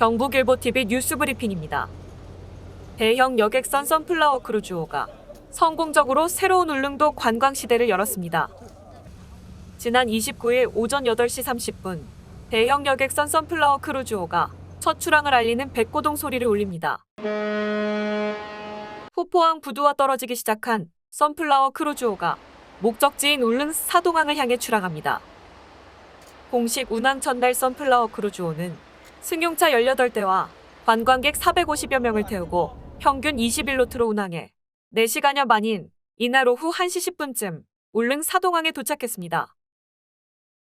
경북일보TV 뉴스브리핑입니다. 대형 여객선 선플라워 크루즈호가 성공적으로 새로운 울릉도 관광 시대를 열었습니다. 지난 29일 오전 8시 30분 대형 여객선 선플라워 크루즈호가 첫 출항을 알리는 백고동 소리를 울립니다. 후포항 부두와 떨어지기 시작한 선플라워 크루즈호가 목적지인 울릉 사동항을 향해 출항합니다. 공식 운항 전날 선플라워 크루즈호는 승용차 18대와 관광객 450여 명을 태우고 평균 21노트로 운항해 4시간여 만인 이날 오후 1시 10분쯤 울릉 사동항에 도착했습니다.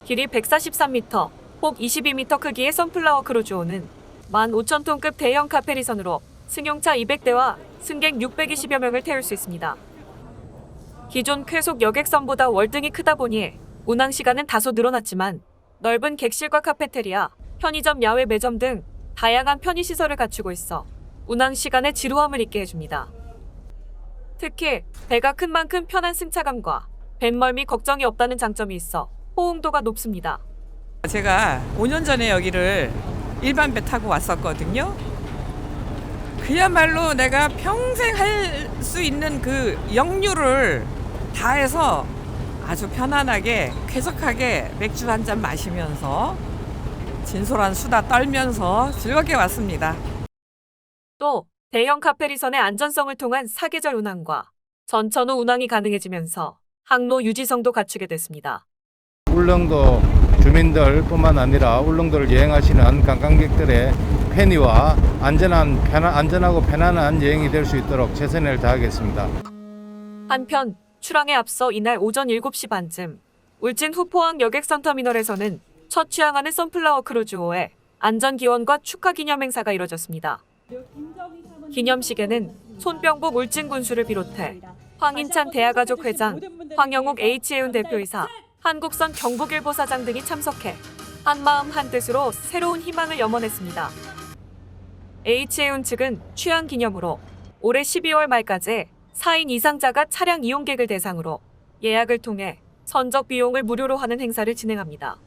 길이 143m, 폭 22m 크기의 선플라워 크루즈호는 15,000톤급 대형 카페리선으로 승용차 200대와 승객 620여 명을 태울 수 있습니다. 기존 쾌속 여객선보다 월등히 크다 보니 운항 시간은 다소 늘어났지만 넓은 객실과 카페테리아, 편의점 야외 매점 등 다양한 편의시설을 갖추고 있어 운항 시간에 지루함을 잊게 해줍니다. 특히 배가 큰 만큼 편한 승차감과 뱃멀미 걱정이 없다는 장점이 있어 호응도가 높습니다. 제가 5년 전에 여기를 일반 배 타고 왔었거든요. 그야말로 내가 평생 할 수 있는 그 역류를 다 해서 아주 편안하게 쾌적하게 맥주 한 잔 마시면서 진솔한 수다 떨면서 즐겁게 왔습니다. 또 대형 카페리선의 안전성을 통한 사계절 운항과 전천후 운항이 가능해지면서 항로 유지성도 갖추게 됐습니다. 울릉도 주민들뿐만 아니라 울릉도를 여행하시는 관광객들의 편의와 안전한 편안, 안전하고 편안한 여행이 될 수 있도록 최선을 다하겠습니다. 한편 출항에 앞서 이날 오전 7시 반쯤 울진 후포항 여객선 터미널에서는 첫 취항하는 선플라워 크루즈호의 안전기원과 축하 기념 행사가 이뤄졌습니다. 기념식에는 손병복 울진 군수를 비롯해 황인찬 대하가족 회장, 황영욱 H해운 대표이사, 한국선 경북일보 사장 등이 참석해 한마음 한뜻으로 새로운 희망을 염원했습니다. H해운 측은 취항 기념으로 올해 12월 말까지 4인 이상자가 차량 이용객을 대상으로 예약을 통해 선적 비용을 무료로 하는 행사를 진행합니다.